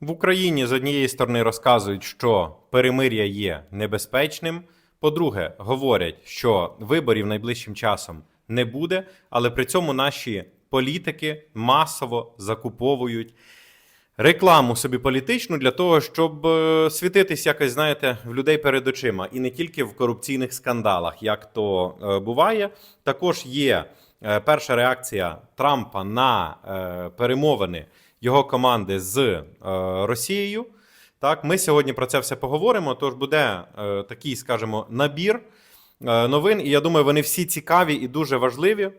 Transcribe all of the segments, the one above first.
В Україні з однієї сторони розказують, що перемир'я є небезпечним. По-друге, говорять, що виборів найближчим часом не буде, але при цьому наші політики масово закуповують рекламу собі політичну для того, щоб е, світитись якось, знаєте, в людей перед очима, і не тільки в корупційних скандалах, як то е, буває. Також є е, перша реакція Трампа на перемовини його команди з е, Росією. Так, ми сьогодні про це все поговоримо. Тож буде е, такий, скажімо, набір е, новин, і я думаю, вони всі цікаві і дуже важливі е,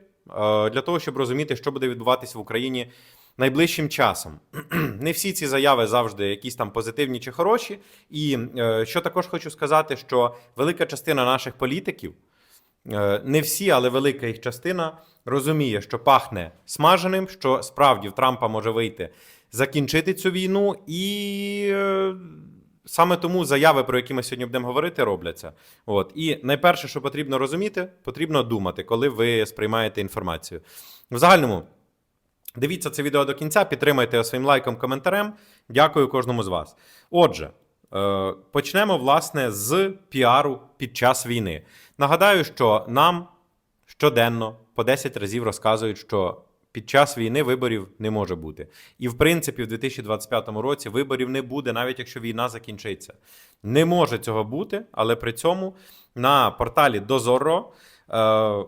для того, щоб розуміти, що буде відбуватися в Україні найближчим часом. Не всі ці заяви завжди якісь там позитивні чи хороші. І е, що також хочу сказати, що велика частина наших політиків, е, не всі, але велика їх частина розуміє, що пахне смаженим, що справді в Трампа може вийти закінчити цю війну, і е, саме тому заяви, про які ми сьогодні будемо говорити, робляться. От і найперше, що потрібно розуміти, потрібно думати, коли ви сприймаєте інформацію. В загальному. Дивіться це відео до кінця, підтримайте його своїм лайком, коментарем. Дякую кожному з вас. Отже, е, почнемо власне з піару під час війни. Нагадаю, що нам щоденно по 10 разів розказують, що під час війни виборів не може бути. І в принципі, в 2025 році виборів не буде, навіть якщо війна закінчиться. Не може цього бути, але при цьому на порталі Дозоро. Е,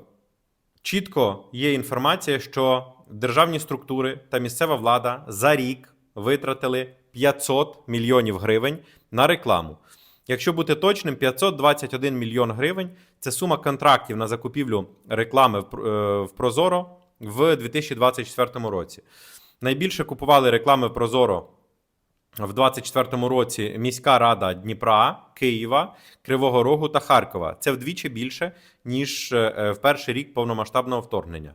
чітко є інформація, що державні структури та місцева влада за рік витратили 500 мільйонів гривень на рекламу. Якщо бути точним, 521 мільйон гривень це сума контрактів на закупівлю реклами в е, Прозоро в 2024 році. Найбільше купували реклами в Прозоро в 2024 році міська рада Дніпра, Києва, Кривого Рогу та Харкова. Це вдвічі більше, ніж е, в перший рік повномасштабного вторгнення.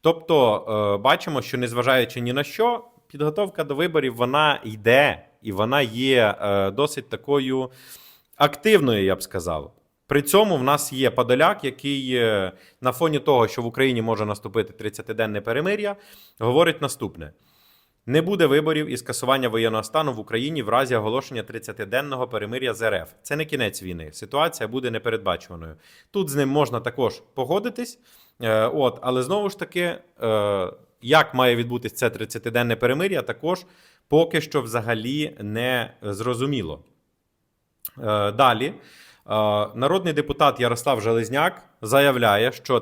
Тобто, е, бачимо, що незважаючи ні на що, підготовка до виборів вона йде, і вона є е, досить такою активною, я б сказав. При цьому в нас є Подоляк, який е, на фоні того, що в Україні може наступити 30-денне перемир'я, говорить наступне: не буде виборів і скасування воєнного стану в Україні в разі оголошення 30-денного перемир'я з РФ. Це не кінець війни. Ситуація буде непередбачуваною. Тут з ним можна також погодитись. Е, от, але знову ж таки, е, як має відбутися це 30-денне перемир'я, також поки що взагалі не зрозуміло. Е, Далі. Е, Народний депутат Ярослав Железняк заявляє, що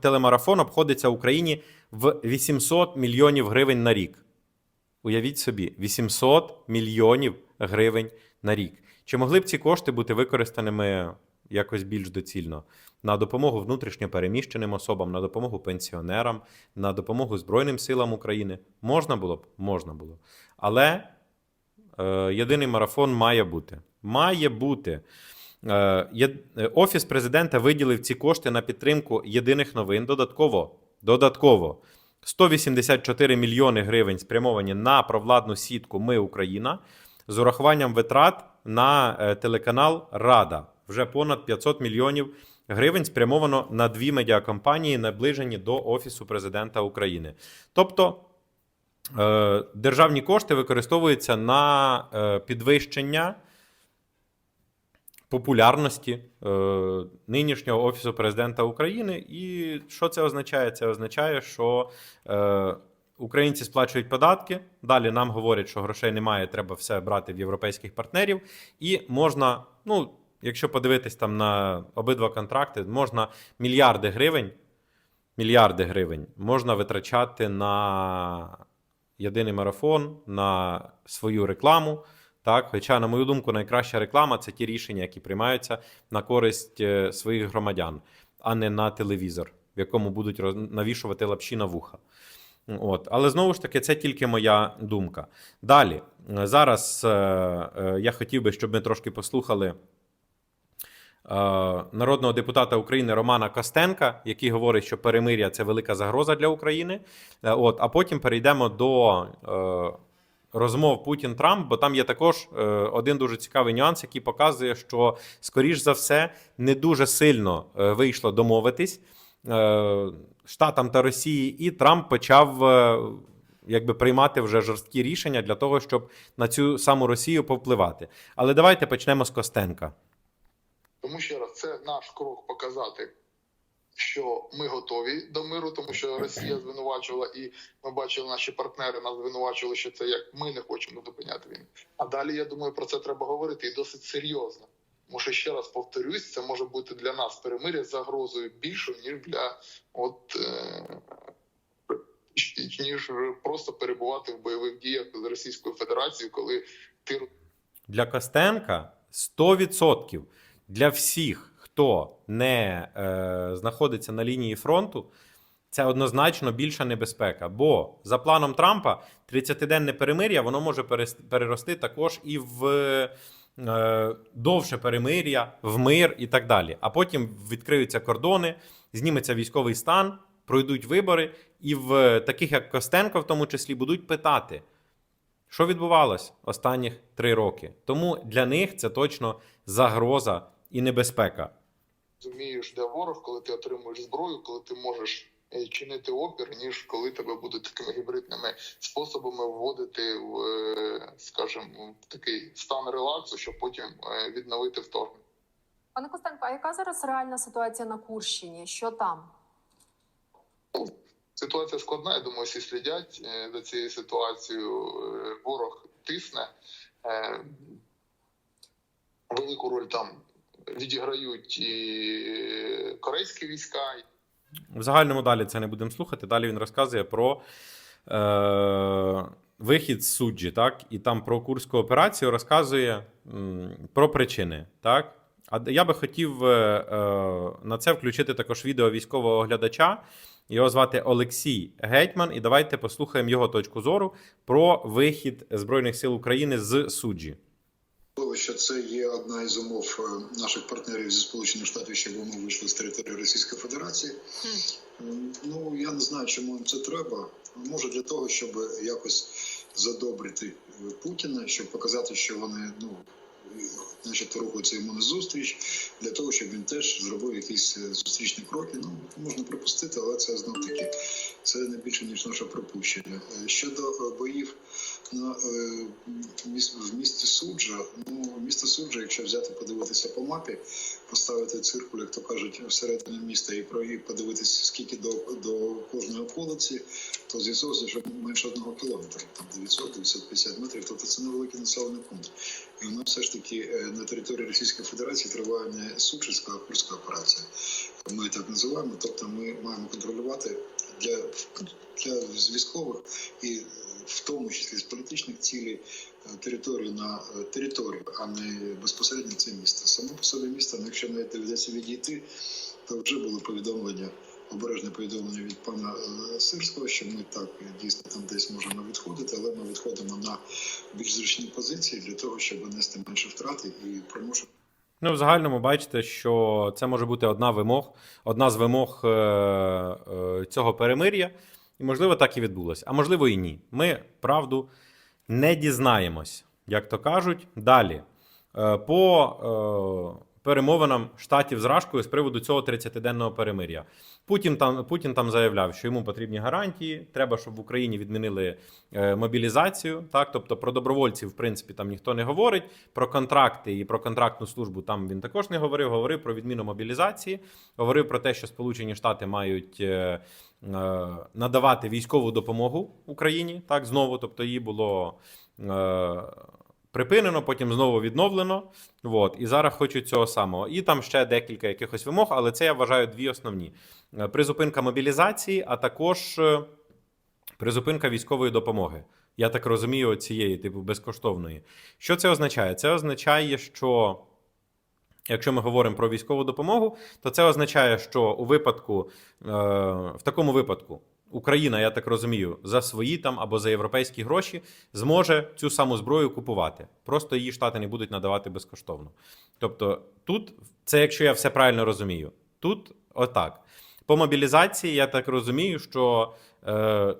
телемарафон обходиться Україні в 800 мільйонів гривень на рік. Уявіть собі, 800 мільйонів гривень на рік. Чи могли б ці кошти бути використаними якось більш доцільно? На допомогу внутрішньо переміщеним особам, на допомогу пенсіонерам, на допомогу Збройним силам України? Можна було б? Можна було. Але єдиний марафон має бути. Має бути. Е, е, Офіс президента виділив ці кошти на підтримку єдиних новин. Додатково, додатково 184 мільйони гривень спрямовані на провладну сітку Ми Україна з урахуванням витрат на е, телеканал Рада. Вже понад 500 мільйонів гривень спрямовано на дві медіакомпанії, наближені до Офісу президента України. Тобто е, державні кошти використовуються на е, підвищення популярності е, нинішнього офісу президента України. І що це означає? Це означає, що е, українці сплачують податки. Далі нам говорять, що грошей немає, треба все брати в європейських партнерів. І можна, ну, якщо подивитись там на обидва контракти, можна мільярди гривень. Мільярди гривень можна витрачати на єдиний марафон, на свою рекламу. Так, хоча, на мою думку, найкраща реклама це ті рішення, які приймаються на користь е, своїх громадян, а не на телевізор, в якому будуть навішувати лапші на вуха. От. Але знову ж таки, це тільки моя думка. Далі, зараз е, е, я хотів би, щоб ми трошки послухали народного депутата України Романа Костенка, який говорить, що перемир'я це велика загроза для України. Е, От, а потім перейдемо до е, розмов Путін-Трамп, бо там є також е, один дуже цікавий нюанс, який показує, що, скоріш за все, не дуже сильно е, вийшло домовитись е, Штатам та Росії, і Трамп почав. е, якби приймати вже жорсткі рішення для того, щоб на цю саму Росію повпливати. Але давайте почнемо з Костенка. Тому ще раз, це наш крок показати, що ми готові до миру, тому що Росія звинувачувала, і ми бачили, наші партнери нас звинувачували, що це як ми не хочемо зупиняти війну. А далі я думаю, про це треба говорити і досить серйозно. Тому що ще раз повторюсь, це може бути для нас перемиря загрозою більшою, ніж для от е, ніж просто перебувати в бойових діях з Російською Федерацією, коли ти Для Костенка 100%. Для всіх, хто не е, знаходиться на лінії фронту, це однозначно більша небезпека. Бо за планом Трампа 30-денне перемир'я воно може перерости також і в е, довше перемир'я, в мир і так далі. А потім відкриються кордони, зніметься військовий стан, пройдуть вибори, і в таких як Костенко, в тому числі, будуть питати. Що відбувалось останніх три роки? Тому для них це точно загроза і небезпека. розумієш, де ворог, коли ти отримуєш зброю, коли ти можеш е, чинити опір, ніж коли тебе будуть такими гібридними способами вводити в, е, скажімо, в такий стан релаксу, щоб потім е, відновити вторгнення. Пане Костенко, а яка зараз реальна ситуація на Курщині? Що там? Ситуація складна. Я думаю, всі слідять за цією ситуацією. Ворог тисне. Велику роль там відіграють і корейські війська, В загальному далі це не будемо слухати. Далі він розказує про е, вихід з суджі, так? І там про курську операцію розказує м, про причини. Так? А я би хотів е, е, на це включити також відео військового оглядача. Його звати Олексій Гетьман, і давайте послухаємо його точку зору про вихід Збройних сил України з суджі. Що це є одна із умов е, наших партнерів зі Сполучених Штатів, щоб ми вийшли з території Російської Федерації. Ну я не знаю, чому їм це треба. Може для того, щоб якось задобрити Путіна, щоб показати, що вони ну. Значить, рухаються йому на зустріч для того, щоб він теж зробив якісь е, зустрічні кроки. Ну можна припустити, але це знов таки це не більше ніж наше припущення. Е, Щодо е, боїв на в місті Суджа, ну місто Суджа, якщо взяти подивитися по мапі, поставити циркуль, як то кажуть, всередині міста і про подивитися скільки до, до кожної околиці, то з'ясовується, що менше одного кілометра, там 900-950 метрів, тобто це невеликий населений пункт. І все ж таки е, на території Російської Федерації триває не Сучівська, а Курська операція. Ми так називаємо. Тобто ми маємо контролювати для, для військових і е, в тому числі з політичних цілей е, територію на територію, а не безпосередньо це місто. Само по собі місто, ну, якщо не доведеться відійти, то вже були повідомлення. Обережне повідомлення від пана е, Сирського, що ми так дійсно там десь можемо відходити, але ми відходимо на більш зручні позиції для того, щоб нести менше втрати і примушувати. Ну, в загальному бачите, що це може бути одна вимог, одна з вимог е, е, цього перемир'я, і можливо так і відбулося, а можливо і ні. Ми правду не дізнаємось, як то кажуть. Далі по перемовинам штатів з Рашкою з приводу цього 30-денного перемир'я. Путін там Путін там заявляв, що йому потрібні гарантії. Треба, щоб в Україні відмінили е, мобілізацію. Так, тобто про добровольців, в принципі, там ніхто не говорить. Про контракти і про контрактну службу там він також не говорив. Говорив про відміну мобілізації, говорив про те, що Сполучені Штати мають е, е, надавати військову допомогу Україні. Так, знову, тобто її було. Е, Припинено, потім знову відновлено. От, і зараз хочуть цього самого. І там ще декілька якихось вимог, але це я вважаю дві основні: Е, призупинка мобілізації, а також е, призупинка військової допомоги. Я так розумію, цієї, типу, безкоштовної. Що це означає? Це означає, що. Якщо ми говоримо про військову допомогу, то це означає, що у випадку, е, в такому випадку, Україна, я так розумію, за свої там або за європейські гроші зможе цю саму зброю купувати. Просто її штати не будуть надавати безкоштовно. Тобто, тут це, якщо я все правильно розумію, тут отак. По мобілізації, я так розумію, що е,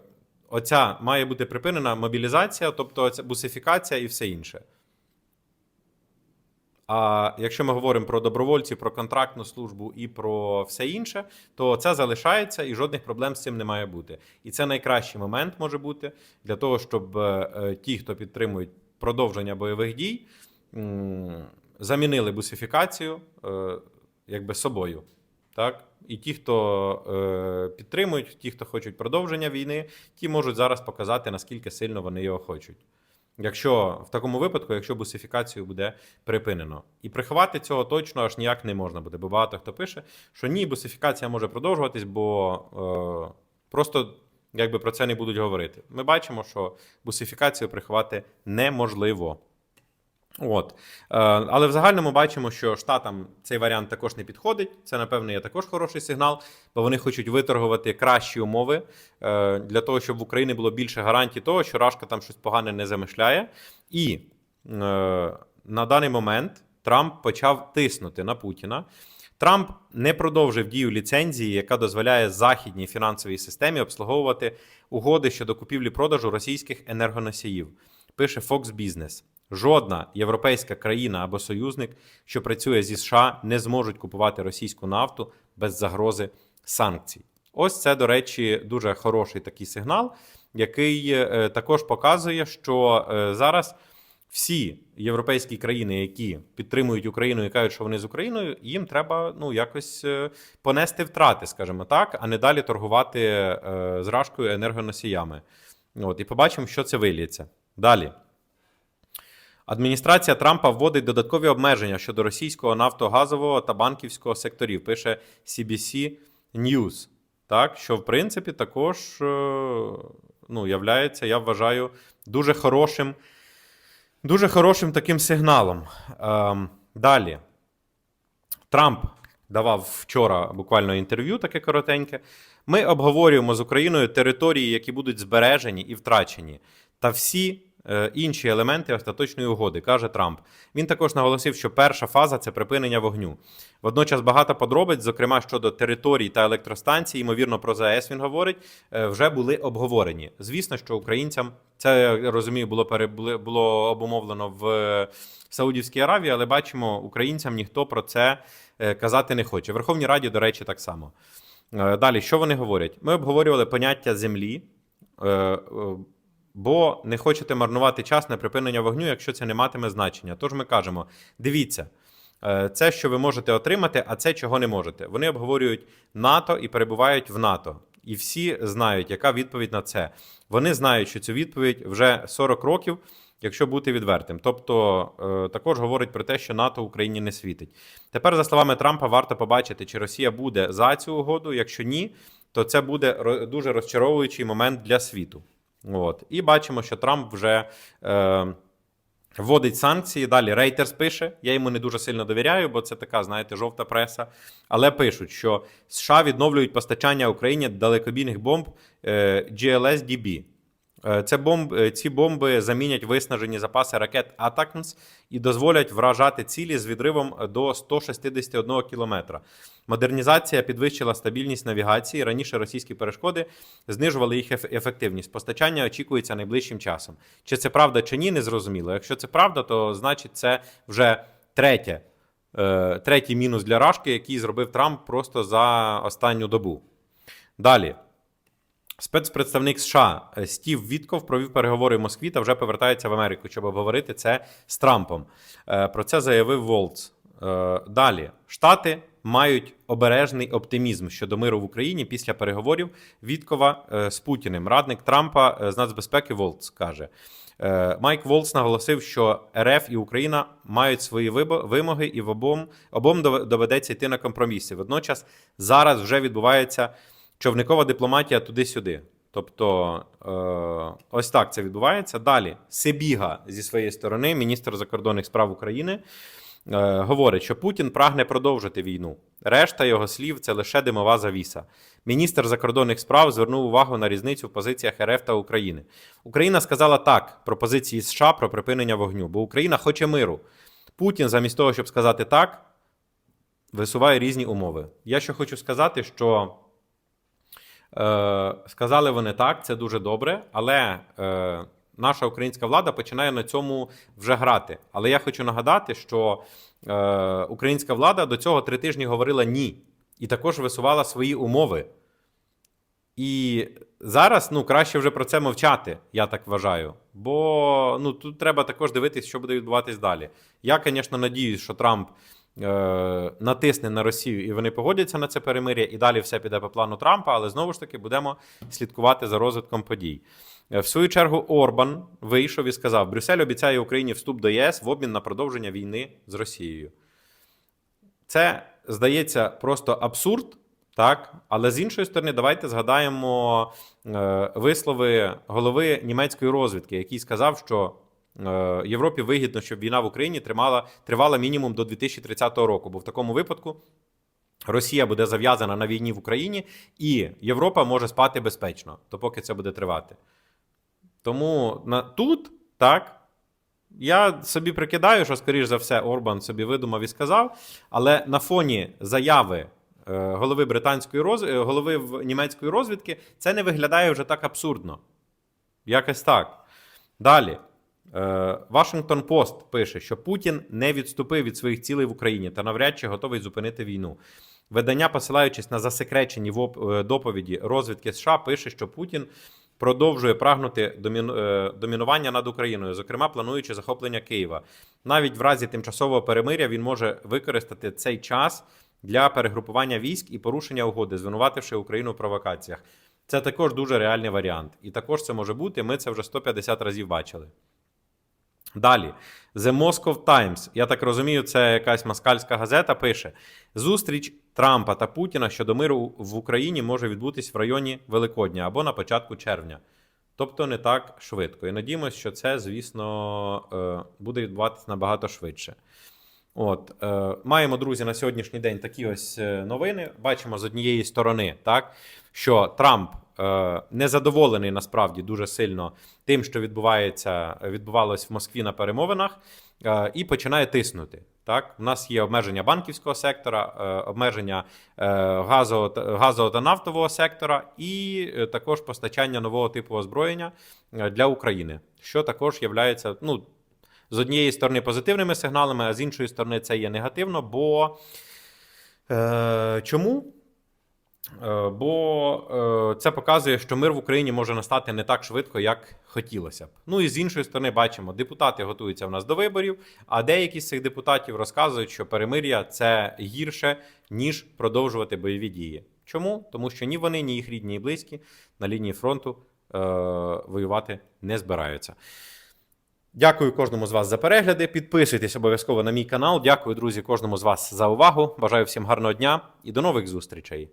оця має бути припинена мобілізація, тобто оця бусифікація і все інше. А якщо ми говоримо про добровольців, про контрактну службу і про все інше, то це залишається і жодних проблем з цим не має бути. І це найкращий момент може бути для того, щоб е, е, ті, хто підтримують продовження бойових дій, замінили бусифікацію е, якби собою. Так? І ті, хто підтримують, ті, хто хочуть продовження війни, ті можуть зараз показати, наскільки сильно вони його хочуть. Якщо в такому випадку, якщо бусифікацію буде припинено. І приховати цього точно аж ніяк не можна буде, бо багато хто пише, що ні, бусифікація може продовжуватись, бо е, просто якби про це не будуть говорити. Ми бачимо, що бусифікацію приховати неможливо. От. Е, але в загальному бачимо, що штатам цей варіант також не підходить. Це, напевно, є також хороший сигнал, бо вони хочуть виторгувати кращі умови е, для того, щоб в Україні було більше гарантій того, що Рашка там щось погане не замишляє. І е, на даний момент Трамп почав тиснути на Путіна. Трамп не продовжив дію ліцензії, яка дозволяє західній фінансовій системі обслуговувати угоди щодо купівлі-продажу російських енергоносіїв. Пише Fox Business. Жодна європейська країна або союзник, що працює зі США, не зможуть купувати російську нафту без загрози санкцій. Ось це, до речі, дуже хороший такий сигнал, який е, також показує, що е, зараз всі європейські країни, які підтримують Україну і кажуть, що вони з Україною, їм треба ну якось е, понести втрати, скажімо так, а не далі торгувати зражкою енергоносіями. От, і побачимо, що це виліється. Далі. Адміністрація Трампа вводить додаткові обмеження щодо російського нафтогазового та банківського секторів, пише CBC News. Так, що в принципі також е, ну, являється, я вважаю, дуже хорошим, дуже хорошим таким сигналом. Ем, далі. Трамп давав вчора буквально інтерв'ю, таке коротеньке. Ми обговорюємо з Україною території, які будуть збережені і втрачені, та всі інші елементи остаточної угоди, каже Трамп. Він також наголосив, що перша фаза це припинення вогню. Водночас багато подробиць, зокрема щодо територій та електростанцій, ймовірно, про ЗАЕС він говорить, е, вже були обговорені. Звісно, що українцям це я розумію, було було обумовлено в е, Саудівській Аравії, але бачимо, українцям ніхто про це е, казати не хоче. В Верховній Раді, до речі, так само. Е, Далі, що вони говорять? Ми обговорювали поняття землі, е, е, бо не хочете марнувати час на припинення вогню, якщо це не матиме значення. Тож ми кажемо: дивіться, е, це, що ви можете отримати, а це чого не можете. Вони обговорюють НАТО і перебувають в НАТО. І всі знають, яка відповідь на це. Вони знають, що цю відповідь вже 40 років, якщо бути відвертим. Тобто е, також говорить про те, що НАТО Україні не світить. Тепер, за словами Трампа, варто побачити, чи Росія буде за цю угоду. Якщо ні, то це буде дуже розчаровуючий момент для світу. От. І бачимо, що Трамп вже е, вводить санкції. Далі Рейтерс пише. Я йому не дуже сильно довіряю, бо це така, знаєте, жовта преса. Але пишуть, що США відновлюють постачання Україні далекобійних бомб е, GLSDB. Е, Це бомб, е, ці бомби замінять виснажені запаси ракет Атакмс і дозволять вражати цілі з відривом до 161 кілометра. Модернізація підвищила стабільність навігації. Раніше російські перешкоди знижували їх ефективність. Постачання очікується найближчим часом. Чи це правда чи ні, не зрозуміло. Якщо це правда, то значить це вже третє, е, третій мінус для Рашки, який зробив Трамп просто за останню добу. Далі. Спецпредставник США Стів Вітков провів переговори в Москві та вже повертається в Америку, щоб обговорити це з Трампом. Е, Про це заявив Волц. Е, Далі Штати мають обережний оптимізм щодо миру в Україні після переговорів Віткова е, з Путіним. Радник Трампа з нацбезпеки Волц каже. Майк Волц наголосив, що РФ і Україна мають свої вимоги, і в обом, обом доведеться йти на компроміси. Водночас зараз вже відбувається човникова дипломатія туди-сюди. Тобто, е, ось так це відбувається. Далі Сибіга зі своєї сторони, міністр закордонних справ України, е, говорить, що Путін прагне продовжити війну. Решта його слів це лише димова завіса. Міністр закордонних справ звернув увагу на різницю в позиціях РФ та України. Україна сказала так про позиції США про припинення вогню, бо Україна хоче миру. Путін, замість того, щоб сказати так, висуває різні умови. Я що хочу сказати, що сказали вони так, це дуже добре, але е, наша українська влада починає на цьому вже грати. Але я хочу нагадати, що е, українська влада до цього три тижні говорила ні, і також висувала свої умови. І зараз ну, краще вже про це мовчати, я так вважаю. Бо ну, тут треба також дивитися, що буде відбуватись далі. Я, звісно, надіюсь, що Трамп е, натисне на Росію і вони погодяться на це перемир'я, і далі все піде по плану Трампа, але знову ж таки будемо слідкувати за розвитком подій. Е, В свою чергу, Орбан вийшов і сказав: Брюссель обіцяє Україні вступ до ЄС в обмін на продовження війни з Росією. Це здається просто абсурд, так? Але з іншої сторони, давайте згадаємо е, вислови голови німецької розвідки, який сказав, що е, Європі вигідно, щоб війна в Україні тримала, тривала мінімум до 2030 року. Бо в такому випадку Росія буде зав'язана на війні в Україні, і Європа може спати безпечно, допоки це буде тривати. Тому на, тут так. Я собі прикидаю, що, скоріш за все, Орбан собі видумав і сказав, але на фоні заяви е, голови британської роз... е, голови німецької розвідки це не виглядає вже так абсурдно. Якось так. Далі. Е, Вашингтон Пост пише, що Путін не відступив від своїх цілей в Україні та навряд чи готовий зупинити війну. Видання, посилаючись на засекречені е, доповіді розвідки США, пише, що Путін продовжує прагнути е, домінування над Україною, зокрема плануючи захоплення Києва. Навіть в разі тимчасового перемиря він може використати цей час для перегрупування військ і порушення угоди, звинувативши Україну в провокаціях. Це також дуже реальний варіант. І також це може бути. Ми це вже 150 разів бачили. Далі, The Moscow Times, я так розумію, це якась москальська газета. Пише: зустріч Трампа та Путіна щодо миру в Україні може відбутись в районі Великодня або на початку червня. Тобто не так швидко. І надіємося, що це, звісно, е, буде відбуватися набагато швидше. От, е, маємо, друзі, на сьогоднішній день такі ось е, новини. Бачимо з однієї сторони, так, що Трамп е, незадоволений насправді дуже сильно тим, що відбувається, відбувалось в Москві на перемовинах, е, і починає тиснути. Так, у нас є обмеження банківського сектора, е, обмеження е, газового, та- газового та нафтового сектора, і е, також постачання нового типу озброєння е, для України, що також є ну, з однієї сторони позитивними сигналами, а з іншої сторони це є негативно. Бо е, чому? Е, бо е, це показує, що мир в Україні може настати не так швидко, як хотілося б. Ну і з іншої сторони, бачимо, депутати готуються в нас до виборів, а деякі з цих депутатів розказують, що перемир'я це гірше, ніж продовжувати бойові дії. Чому? Тому що ні вони, ні їх рідні і близькі на лінії фронту е, воювати не збираються. Дякую кожному з вас за перегляди. Підписуйтесь обов'язково на мій канал. Дякую, друзі, кожному з вас за увагу. Бажаю всім гарного дня і до нових зустрічей.